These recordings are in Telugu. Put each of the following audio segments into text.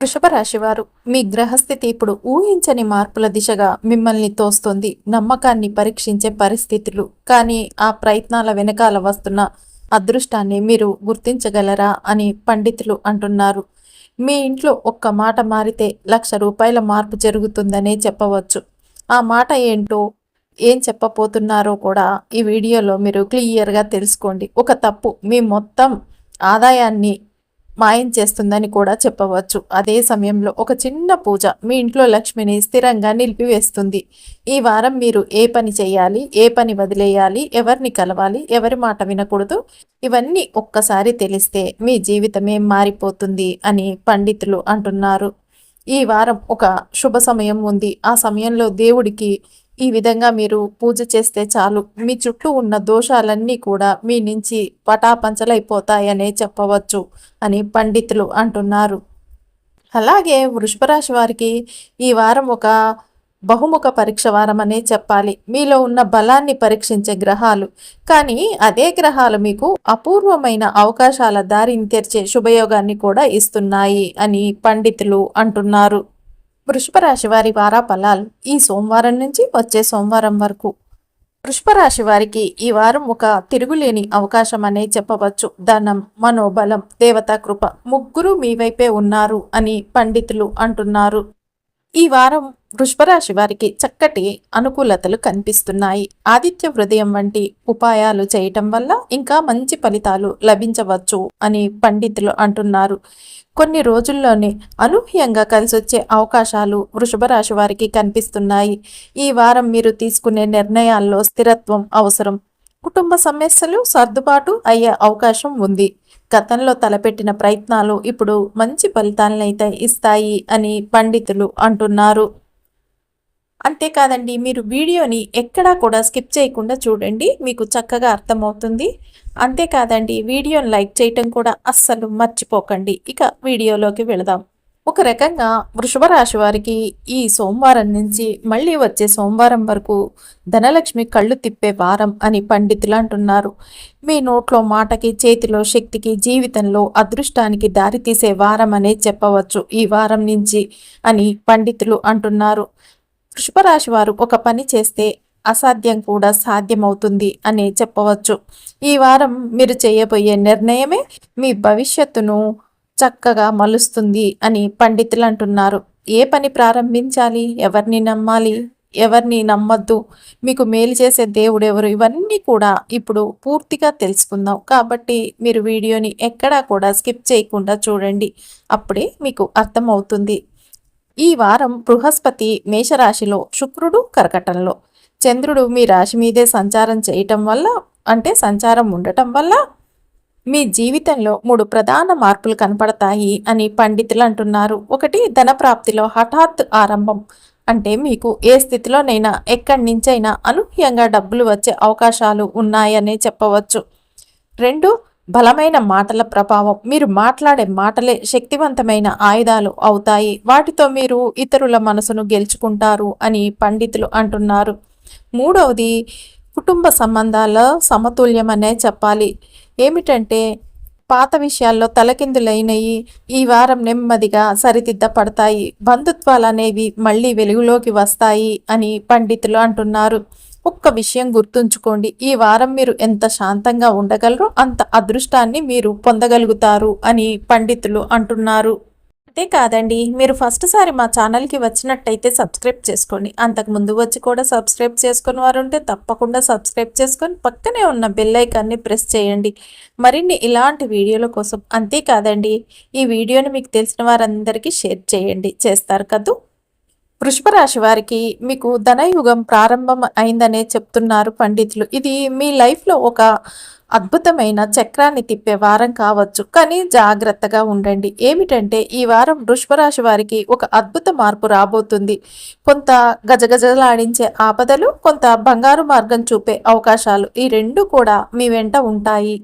వృషభ రాశివారు మీ గ్రహస్థితి ఇప్పుడు ఊహించని మార్పుల దిశగా మిమ్మల్ని తోస్తుంది. నమ్మకాన్ని పరీక్షించే పరిస్థితులు. కానీ ఆ ప్రయత్నాల వెనకాల వస్తున్న అదృష్టాన్ని మీరు గుర్తించగలరా అని పండితులు అంటున్నారు. మీ ఇంట్లో ఒక్క మాట మారితే లక్ష రూపాయల మార్పు జరుగుతుందనే చెప్పవచ్చు. ఆ మాట ఏంటో ఏం చెప్పబోతున్నారో కూడా ఈ వీడియోలో మీరు క్లియర్గా తెలుసుకోండి. ఒక తప్పు. మీ మొత్తం ఆదాయాన్ని మాయం చేస్తుందని కూడా చెప్పవచ్చు. అదే సమయంలో ఒక చిన్న పూజ మీ ఇంట్లో లక్ష్మిని స్థిరంగా నిలిపివేస్తుంది. ఈ వారం మీరు ఏ పని చేయాలి ఏ పని వదిలేయాలి ఎవరిని కలవాలి ఎవరి మాట వినకూడదు ఇవన్నీ ఒక్కసారి తెలిస్తే మీ జీవితమే మారిపోతుంది అని పండితులు అంటున్నారు. ఈ వారం ఒక శుభ సమయం ఉంది. ఆ సమయంలో దేవుడికి ఈ విధంగా మీరు పూజ చేస్తే చాలు. మీ చుట్టూ ఉన్న దోషాలన్నీ కూడా మీ నుంచి పటాపంచలైపోతాయనే చెప్పవచ్చు అని పండితులు అంటున్నారు. అలాగే వృషభరాశి వారికి ఈ వారం ఒక బహుముఖ పరీక్ష వారం అనే చెప్పాలి. మీలో ఉన్న బలాన్ని పరీక్షించే గ్రహాలు. కానీ అదే గ్రహాలు మీకు అపూర్వమైన అవకాశాల దారిని తెరిచే శుభయోగాన్ని కూడా ఇస్తున్నాయి అని పండితులు అంటున్నారు. వృషభరాశి వారి వారా ఫలాలు ఈ సోమవారం నుంచి వచ్చే సోమవారం వరకు. వృషభరాశి వారికి ఈ వారం ఒక తిరుగులేని అవకాశం అనే చెప్పవచ్చు. ధనం మనోబలం దేవతా కృప ముగ్గురు మీ వైపే ఉన్నారు అని పండితులు అంటున్నారు. ఈ వారం వృషభరాశి వారికి చక్కటి అనుకూలతలు కనిపిస్తున్నాయి. ఆదిత్య హృదయం వంటి ఉపాయాలు చేయటం వల్ల ఇంకా మంచి ఫలితాలు లభించవచ్చు అని పండితులు అంటున్నారు. కొన్ని రోజుల్లోనే అనూహ్యంగా కలిసొచ్చే అవకాశాలు వృషభ రాశి వారికి కనిపిస్తున్నాయి. ఈ వారం మీరు తీసుకునే నిర్ణయాల్లో స్థిరత్వం అవసరం. కుటుంబ సమస్యలు సర్దుబాటు అయ్యే అవకాశం ఉంది. గతంలో తలపెట్టిన ప్రయత్నాలు ఇప్పుడు మంచి ఫలితాలనైతే ఇస్తాయి అని పండితులు అంటున్నారు. అంతేకాదండి మీరు వీడియోని ఎక్కడా కూడా స్కిప్ చేయకుండా చూడండి మీకు చక్కగా అర్థమవుతుంది. అంతేకాదండి వీడియోని లైక్ చేయటం కూడా అస్సలు మర్చిపోకండి. ఇక వీడియోలోకి వెళదాం. ఒక రకంగా వృషభ రాశి వారికి ఈ సోమవారం నుంచి మళ్ళీ వచ్చే సోమవారం వరకు ధనలక్ష్మి కళ్ళు తిప్పే వారం అని పండితులు అంటున్నారు. మీ నోట్లో మాటకి చేతిలో శక్తికి జీవితంలో అదృష్టానికి దారితీసే వారం అనే చెప్పవచ్చు ఈ వారం నుంచి అని పండితులు అంటున్నారు. వృషభరాశి వారు ఒక పని చేస్తే అసాధ్యం కూడా సాధ్యమవుతుంది అని చెప్పవచ్చు. ఈ వారం మీరు చేయబోయే నిర్ణయమే మీ భవిష్యత్తును చక్కగా మలుస్తుంది అని పండితులు అంటున్నారు. ఏ పని ప్రారంభించాలి? ఎవరిని నమ్మాలి? ఎవరిని నమ్మద్దు? మీకు మేలు చేసే దేవుడు ఎవరు? ఇవన్నీ కూడా ఇప్పుడు పూర్తిగా తెలుసుకుందాం. కాబట్టి మీరు వీడియోని ఎక్కడా కూడా స్కిప్ చేయకుండా చూడండి. అప్పుడే మీకు అర్థమవుతుంది. ఈ వారం బృహస్పతి మేషరాశిలో శుక్రుడు కర్కటంలో. చంద్రుడు మీ రాశి మీదే సంచారం చేయటం వల్ల అంటే సంచారం ఉండటం వల్ల మీ జీవితంలో మూడు ప్రధాన మార్పులు కనపడతాయి అని పండితులు అంటున్నారు. ఒకటి ధన ప్రాప్తిలో హఠాత్ ఆరంభం. అంటే మీకు ఏ స్థితిలోనైనా ఎక్కడి నుంచైనా అనూహ్యంగా డబ్బులు వచ్చే అవకాశాలు ఉన్నాయనే చెప్పవచ్చు. రెండు బలమైన మాటల ప్రభావం. మీరు మాట్లాడే మాటలే శక్తివంతమైన ఆయుధాలు అవుతాయి. వాటితో మీరు ఇతరుల మనసును గెలుచుకుంటారు అని పండితులు అంటున్నారు. మూడవది కుటుంబ సంబంధాల సమతుల్యం అనే చెప్పాలి. ఏమిటంటే పాత విషయాల్లో తలకిందులైనవి ఈ వారం నెమ్మదిగా సరిదిద్దపడతాయి. బంధుత్వాలు అనేవి మళ్ళీ వెలుగులోకి వస్తాయి అని పండితులు అంటున్నారు. ఒక్క విషయం గుర్తుంచుకోండి. ఈ వారం మీరు ఎంత శాంతంగా ఉండగలరో అంత అదృష్టాన్ని మీరు పొందగలుగుతారు అని పండితులు అంటున్నారు. అంతేకాదండి మీరు ఫస్ట్ సారి మా ఛానల్కి వచ్చినట్టయితే సబ్స్క్రైబ్ చేసుకోండి. అంతకు ముందు వచ్చి కూడా సబ్స్క్రైబ్ చేసుకుని వారు ఉంటే తప్పకుండా సబ్స్క్రైబ్ చేసుకొని పక్కనే ఉన్న బెల్ ఐకాన్ని ప్రెస్ చేయండి. మరిన్ని ఇలాంటి వీడియోల కోసం అంతేకాదండి ఈ వీడియోని మీకు తెలిసిన వారందరికీ షేర్ చేయండి. చేస్తారు కదూ? వృషభ రాశి వారికి మీకు ధనయుగం ప్రారంభం అయిందనే చెప్తున్నారు పండితులు. ఇది మీ లైఫ్లో ఒక అద్భుతమైన చక్రాన్ని తిప్పే వారం కావచ్చు. కానీ జాగ్రత్తగా ఉండండి. ఏమిటంటే ఈ వారం వృషభరాశి వారికి ఒక అద్భుత మార్పు రాబోతుంది. కొంత గజగజలాడించే ఆపదలు కొంత బంగారు మార్గం చూపే అవకాశాలు ఈ రెండు కూడా మీ వెంట ఉంటాయి.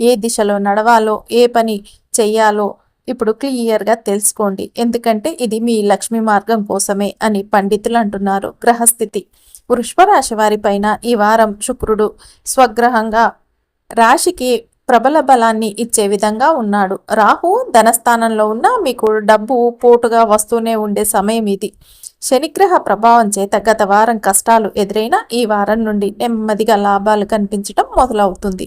ఏ దిశలో నడవాలో ఏ పని చెయ్యాలో ఇప్పుడు క్లియర్గా తెలుసుకోండి. ఎందుకంటే ఇది మీ లక్ష్మీ మార్గం కోసమే అని పండితులు అంటున్నారు. గ్రహస్థితి. వృషభ రాశి వారిపైన ఈ వారం శుక్రుడు స్వగ్రహంగా రాశికి ప్రబల బలాన్ని ఇచ్చే విధంగా ఉన్నాడు. రాహు ధనస్థానంలో ఉన్న మీకు డబ్బు పోటుగా వస్తూనే ఉండే సమయం ఇది. శనిగ్రహ ప్రభావం చేత గత వారం కష్టాలు ఎదురైనా ఈ వారం నుండి నెమ్మదిగా లాభాలు కనిపించడం మొదలవుతుంది.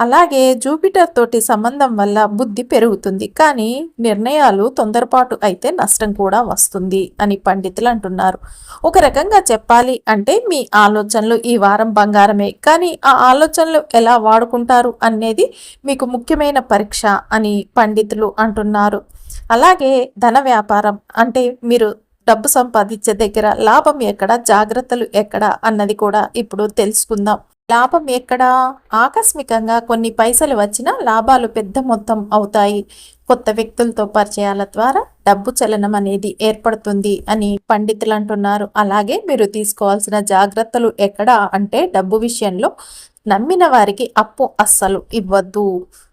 అలాగే జూపిటర్ తోటి సంబంధం వల్ల బుద్ధి పెరుగుతుంది. కానీ నిర్ణయాలు తొందరపాటు అయితే నష్టం కూడా వస్తుంది అని పండితులు అంటున్నారు. ఒక రకంగా చెప్పాలి అంటే మీ ఆలోచనలు ఈ వారం బంగారమే. కానీ ఆ ఆలోచనలు ఎలా వాడుకుంటారు అనేది మీకు ముఖ్యమైన పరీక్ష అని పండితులు అంటున్నారు. అలాగే ధన వ్యాపారం అంటే మీరు డబ్బు సంపాదించే దగ్గర లాభం ఎక్కడ జాగ్రత్తలు ఎక్కడ అన్నది కూడా ఇప్పుడు తెలుసుకుందాం. లాభం ఎక్కడ? ఆకస్మికంగా కొన్ని పైసలు వచ్చినా లాభాలు పెద్ద మొత్తం అవుతాయి. కొత్త వ్యక్తులతో పరిచయాల ద్వారా డబ్బు చలనం అనేది ఏర్పడుతుంది అని పండితులు అంటున్నారు. అలాగే మీరు తీసుకోవాల్సిన జాగ్రత్తలు ఎక్కడ అంటే డబ్బు విషయంలో నమ్మిన వారికి అప్పు అస్సలు ఇవ్వద్దు.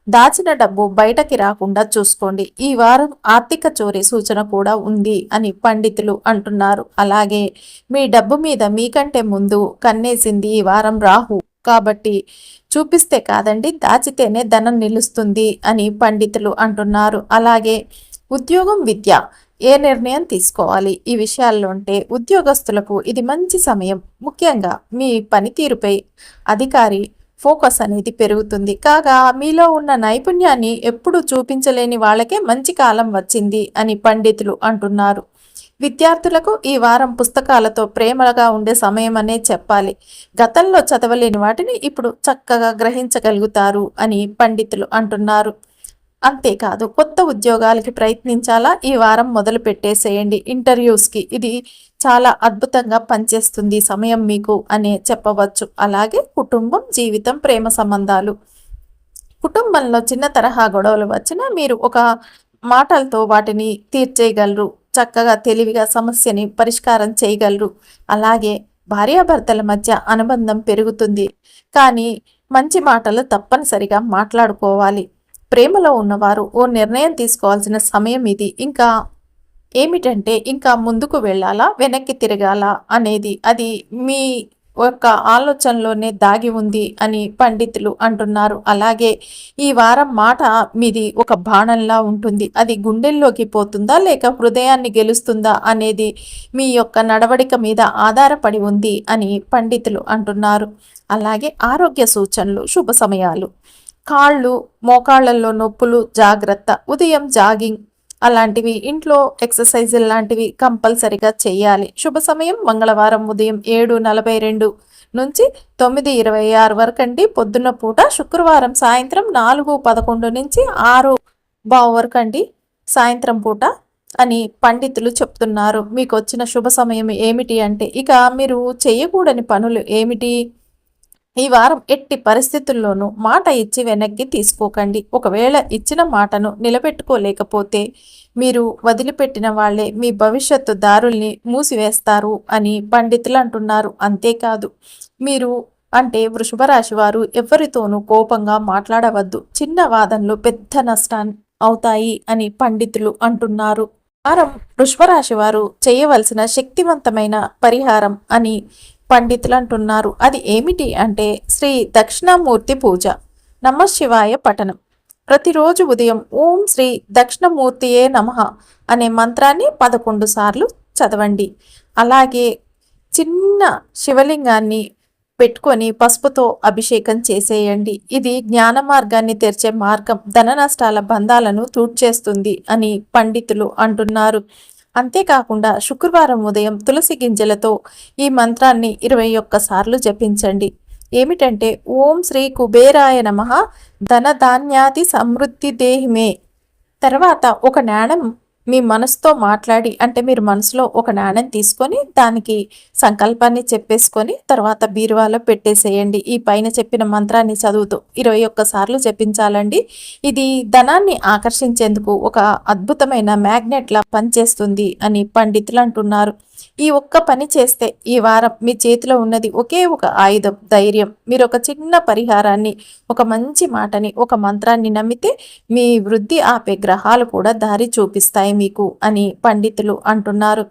దాచిన డబ్బు బయటకి రాకుండా చూసుకోండి. ఈ వారం ఆర్థిక చోరీ సూచన కూడా ఉంది అని పండితులు అంటున్నారు. అలాగే మీ డబ్బు మీద మీకంటే ముందు కన్నేసింది ఈ వారం రాహు. కాబట్టి చూపిస్తే కాదండి దాచితేనే ధనం నిలుస్తుంది అని పండితులు అంటున్నారు. అలాగే ఉద్యోగం విద్య ఏ నిర్ణయం తీసుకోవాలి? ఈ విషయాల్లో ఉంటే ఉద్యోగస్తులకు ఇది మంచి సమయం. ముఖ్యంగా మీ పనితీరుపై అధికారి ఫోకస్ అనేది పెరుగుతుంది. కాగా మీలో ఉన్న నైపుణ్యాన్ని ఎప్పుడు చూపించలేని వాళ్ళకే మంచి కాలం వచ్చింది అని పండితులు అంటున్నారు. విద్యార్థులకు ఈ వారం పుస్తకాలతో ప్రేమగా ఉండే సమయం అనే చెప్పాలి. గతంలో చదవలేని వాటిని ఇప్పుడు చక్కగా గ్రహించగలుగుతారు అని పండితులు అంటున్నారు. అంతేకాదు కొత్త ఉద్యోగాలకి ప్రయత్నించాలా? ఈ వారం మొదలు పెట్టేసేయండి. ఇంటర్వ్యూస్కి ఇది చాలా అద్భుతంగా పనిచేస్తుంది సమయం మీకు అనే చెప్పవచ్చు. అలాగే కుటుంబం జీవితం ప్రేమ సంబంధాలు. కుటుంబంలో చిన్న తరహా గొడవలు వచ్చినా మీరు ఒక మాటలతో వాటిని తీర్చేయగలరు. చక్కగా తెలివిగా సమస్యని పరిష్కారం చేయగలరు. అలాగే భార్యాభర్తల మధ్య అనుబంధం పెరుగుతుంది. కానీ మంచి మాటలు తప్పనిసరిగా మాట్లాడుకోవాలి. ప్రేమలో ఉన్నవారు ఓ నిర్ణయం తీసుకోవాల్సిన సమయం ఇది. ఇంకా ఏమిటంటే ఇంకా ముందుకు వెళ్ళాలా? వెనక్కి తిరగాల? అనేది అది మీ ఒక ఆలోచనలోనే దాగి ఉంది అని పండితులు అంటున్నారు. అలాగే ఈ వారం మాట మీది ఒక బాణంలా ఉంటుంది. అది గుండెల్లోకి పోతుందా లేక హృదయాన్ని గెలుస్తుందా అనేది మీ యొక్క నడవడిక మీద ఆధారపడి ఉంది అని పండితులు అంటున్నారు. అలాగే ఆరోగ్య సూచనలు శుభ సమయాలు. కాళ్ళు మోకాళ్ళలో నొప్పులు జాగ్రత్త ఉదయం జాగింగ్ అలాంటివి ఇంట్లో ఎక్సర్సైజ్ లాంటివి కంపల్సరిగా చేయాలి. శుభ సమయం మంగళవారం ఉదయం ఏడు నలభై రెండు నుంచి తొమ్మిది ఇరవై ఆరు వరకు అండి పొద్దున్న పూట శుక్రవారం సాయంత్రం నాలుగు పదకొండు నుంచి ఆరు బావు వరకు అండి సాయంత్రం పూట అని పండితులు చెప్తున్నారు. మీకు వచ్చిన శుభ సమయం ఏమిటి అంటే ఇక మీరు చేయకూడని పనులు ఏమిటి? ఈ వారం ఎట్టి పరిస్థితుల్లోనూ మాట ఇచ్చి వెనక్కి తీసుకోకండి. ఒకవేళ ఇచ్చిన మాటను నిలబెట్టుకోలేకపోతే మీరు వదిలిపెట్టిన వాళ్ళే మీ భవిష్యత్తు దారుల్ని మూసివేస్తారు అని పండితులు అంటున్నారు. అంతేకాదు మీరు అంటే వృషభ రాశి వారు ఎవరితోనూ కోపంగా మాట్లాడవద్దు. చిన్న వాదనలు పెద్ద నష్టాన్ని అవుతాయి అని పండితులు అంటున్నారు. వారం వృషభరాశి వారు చేయవలసిన శక్తివంతమైన పరిహారం అని పండితులు అంటున్నారు. అది ఏమిటి అంటే శ్రీ దక్షిణామూర్తి పూజ. నమశివాయ పఠనం. ప్రతిరోజు ఉదయం ఓం శ్రీ దక్షిణమూర్తియే నమ అనే మంత్రాన్ని పదకొండు సార్లు చదవండి. అలాగే చిన్న శివలింగాన్ని పెట్టుకొని పసుపుతో అభిషేకం చేసేయండి. ఇది జ్ఞాన మార్గాన్ని తెరిచే మార్గం. ధన నష్టాల బంధాలను తూడ్చేస్తుంది అని పండితులు అంటున్నారు. అంతేకాకుండా శుక్రవారం ఉదయం తులసి గింజలతో ఈ మంత్రాన్ని ఇరవై ఒక్కసార్లు జపించండి. ఏమిటంటే ఓం శ్రీ కుబేరాయ నమ ధన ధాన్యాది సమృద్ధి దేహిమే. తర్వాత ఒక నాణం మీ మనసుతో మాట్లాడి అంటే మీరు మనసులో ఒక నాణ్యం తీసుకొని దానికి సంకల్పాన్ని చెప్పేసుకొని తర్వాత బీరువాలో పెట్టేసేయండి. ఈ పైన చెప్పిన మంత్రాన్ని చదువుతూ ఇరవై ఒక్కసార్లు జపించాలండి. ఇది ధనాన్ని ఆకర్షించేందుకు ఒక అద్భుతమైన మ్యాగ్నెట్లా పనిచేస్తుంది అని పండితులు అంటున్నారు. ఈ ఒక్క పని చేస్తే ఈ వారం మీ చేతిలో ఉన్నది ఒకే ఒక ఆయుధం ధైర్యం. మీరు ఒక చిన్న పరిహారాన్ని ఒక మంచి మాటని ఒక మంత్రాన్ని నమ్మితే మీ వృద్ధి ఆపే గ్రహాలు కూడా దారి చూపిస్తాయి మీకు అని పండితులు అంటున్నారు.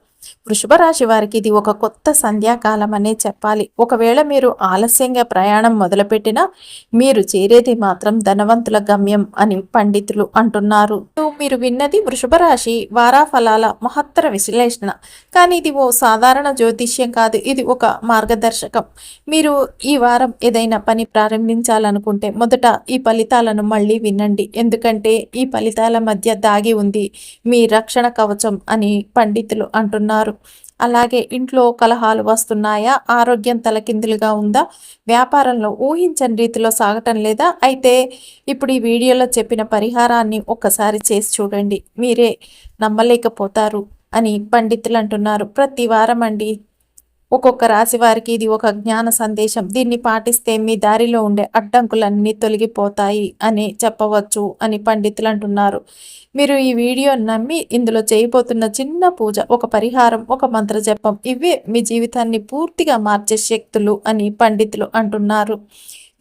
వృషభ రాశి వారికి ఇది ఒక కొత్త సంధ్యాకాలం అనే చెప్పాలి. ఒకవేళ మీరు ఆలస్యంగా ప్రయాణం మొదలుపెట్టినా మీరు చేరేది మాత్రం ధనవంతుల గమ్యం అని పండితులు అంటున్నారు. మీరు విన్నది వృషభ రాశి వారాఫలాల మహత్తర విశ్లేషణ. కానీ ఇది ఓ సాధారణ జ్యోతిష్యం కాదు. ఇది ఒక మార్గదర్శకం. మీరు ఈ వారం ఏదైనా పని ప్రారంభించాలనుకుంటే మొదట ఈ ఫలితాలను మళ్ళీ వినండి. ఎందుకంటే ఈ ఫలితాల మధ్య దాగి ఉంది మీ రక్షణ కవచం అని పండితులు అంటున్నారు. అలాగే ఇంట్లో కలహాలు వస్తున్నాయా? ఆరోగ్యం తలకిందులుగా ఉందా? వ్యాపారంలో ఊహించని రీతిలో సాగటం లేదా? అయితే ఇప్పుడు ఈ వీడియోలో చెప్పిన పరిహారాన్ని ఒక్కసారి చేసి చూడండి. మీరే నమ్మలేకపోతారు అని పండితులు అంటున్నారు. ప్రతి వారం అండి ఒక్కొక్క రాశి వారికి ఇది ఒక జ్ఞాన సందేశం. దీన్ని పాటిస్తే మీ దారిలో ఉండే అడ్డంకులన్నీ తొలగిపోతాయి అని చెప్పవచ్చు అని పండితులు అంటున్నారు. మీరు ఈ వీడియో నమ్మి ఇందులో చేయబోతున్న చిన్న పూజ ఒక పరిహారం ఒక మంత్ర జపం ఇవే మీ జీవితాన్ని పూర్తిగా మార్చే శక్తులు అని పండితులు అంటున్నారు.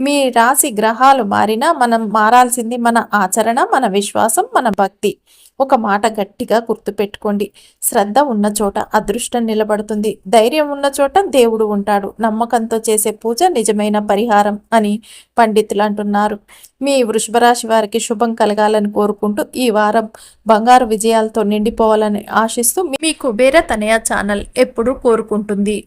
మీ రాశి గ్రహాలు మారినా మనం మారాల్సింది మన ఆచరణ మన విశ్వాసం మన భక్తి. ఒక మాట గట్టిగా గుర్తుపెట్టుకోండి. శ్రద్ధ ఉన్న చోట అదృష్టం నిలబడుతుంది. ధైర్యం ఉన్న చోట దేవుడు ఉంటాడు. నమ్మకంతో చేసే పూజ నిజమైన పరిహారం అని పండితులు అంటున్నారు. మీ వృషభరాశి వారికి శుభం కలగాలని కోరుకుంటూ ఈ వారం బంగారు విజయాలతో నిండిపోవాలని ఆశిస్తూ మీ కుబేర తనయ ఛానల్ ఎప్పుడూ కోరుకుంటుంది.